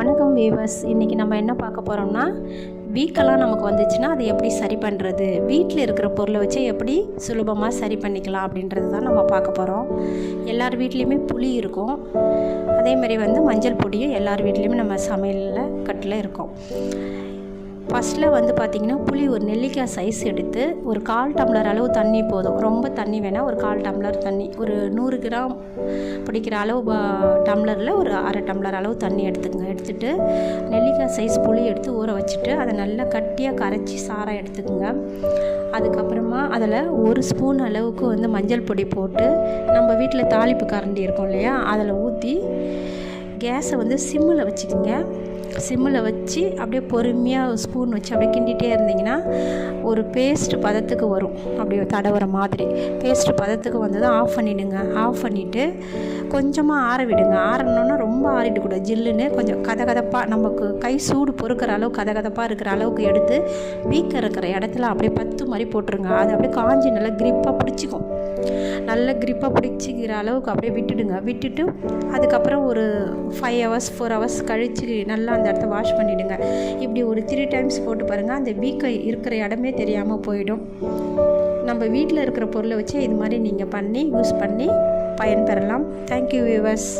வணக்கம் வீவர்ஸ் இன்றைக்கி நம்ம என்ன பார்க்க போகிறோம்னா வீக்கெல்லாம் நமக்கு வந்துச்சுன்னா அதை எப்படி சரி பண்ணுறது வீட்டில் இருக்கிற பொருளை வச்சு எப்படி சுலபமாக சரி பண்ணிக்கலாம் அப்படின்றது தான் நம்ம பார்க்க போகிறோம் எல்லார் வீட்லேயுமே புளி இருக்கும். அதேமாதிரி வந்து மஞ்சள் பொடியும் எல்லார் வீட்லேயுமே நம்ம சமையலில் கட்டில் இருக்கும். ஃபஸ்ட்டில் வந்து பார்த்திங்கன்னா புளி ஒரு நெல்லிக்காய் சைஸ் எடுத்து ஒரு கால் டம்ளர் அளவு தண்ணி போதும். ரொம்ப தண்ணி வேணால் ஒரு கால் டம்ளர் தண்ணி. ஒரு நூறு கிராம் பிடிக்கிற அளவு ப- டம்ளரில் ஒரு அரை டம்ளர் அளவு தண்ணி எடுத்துக்கங்க. எடுத்துட்டு நெல்லிக்காய் சைஸ் புளி எடுத்து ஊற வச்சுட்டு அதை நல்லா கட்டியாக கரைச்சி சாரம் எடுத்துக்கோங்க. அதுக்கப்புறமா அதில் ஒரு ஸ்பூன் அளவுக்கு வந்து மஞ்சள் பொடி போட்டு நம்ம வீட்டில் தாளிப்பு கரண்டி இருக்கும் இல்லையா? அதில் ஊற்றி கேஸை வந்து சிம்மில் வச்சுக்கோங்க. சிம்மில் வச்சு அப்படியே பொறுமையாக ஸ்பூன் வச்சு அப்படியே கிண்டிகிட்டே இருந்தீங்கன்னா ஒரு பேஸ்ட் பதத்துக்கு வரும். அப்படியே தடவுற மாதிரி. பேஸ்ட் பதத்துக்கு வந்ததும் ஆஃப் பண்ணிவிடுங்க ஆஃப் பண்ணிவிட்டு கொஞ்சமாக ஆற விடுங்க. ஆறணுன்னா ரொம்ப ஆறிடக்கூடாது ஜில்லுன்னு கொஞ்சம் கதகதப்பாக நமக்கு கை சூடு பொறுக்கிற அளவு கதகதப்பாக இருக்கிற அளவுக்கு எடுத்து வீக்கம் இருக்கிற இடத்துல அப்படியே பத்து மாதிரி போட்டுருங்க. அது அப்படியே காஞ்சி நல்லா கிரிப்பாக பிடிச்சிக்கும். நல்ல கிரிப்பாக பிடிச்சிக்கிற அளவுக்கு அப்படியே விட்டுடுங்க. விட்டுட்டு அதுக்கப்புறம் ஒரு ஃபைவ் ஹவர்ஸ் ஃபோர் ஹவர்ஸ் கழித்து நல்லா அந்த இடத்த வாஷ் பண்ணிவிடுங்க இப்படி ஒரு த்ரீ டைம்ஸ் போட்டு பாருங்கள் அந்த வீக்கை இருக்கிற இடமே தெரியாமல் போயிடும். நம்ம வீட்டில் இருக்கிற பொருளை வச்சு இது மாதிரி நீங்கள் பண்ணி யூஸ் பண்ணி பயன்பெறலாம். Thank you viewers